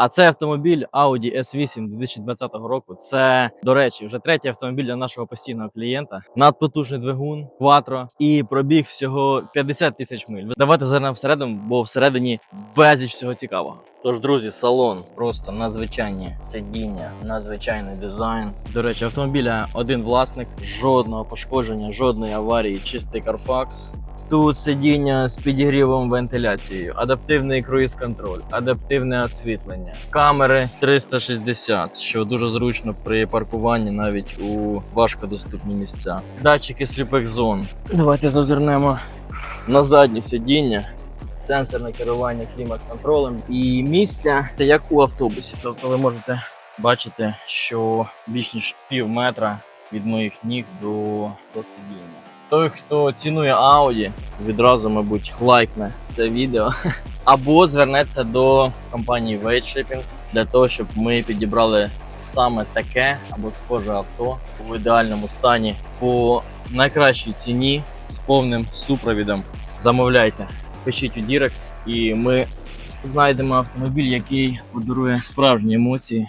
А цей автомобіль Audi S8 2020 року. Це, до речі, вже третій автомобіль для нашого постійного клієнта. Надпотужний двигун, кватро і пробіг всього 50 тисяч миль. Давайте зернемо всередину, бо всередині безліч всього цікавого. Тож, друзі, салон просто надзвичайні сидіння, надзвичайний дизайн. До речі, автомобіля один власник, жодного пошкодження, жодної аварії, чистий Carfax. Тут сидіння з підігрівом вентиляцією, адаптивний круїз-контроль, адаптивне освітлення, камери 360, що дуже зручно при паркуванні навіть у важкодоступні місця. Датчики сліпих зон. Давайте зазирнемо на заднє сидіння. Сенсорне керування клімат-контролем і місця як у автобусі. Тобто ви можете бачити, що більш ніж пів метра від моїх ніг до, до сидіння. Той, хто цінує Audi, відразу, мабуть, лайкне це відео або звернеться до компанії Wade Shipping для того, щоб ми підібрали саме таке або схоже авто у ідеальному стані по найкращій ціні з повним супровідом. Замовляйте, пишіть у Дірект, і ми знайдемо автомобіль, який подарує справжні емоції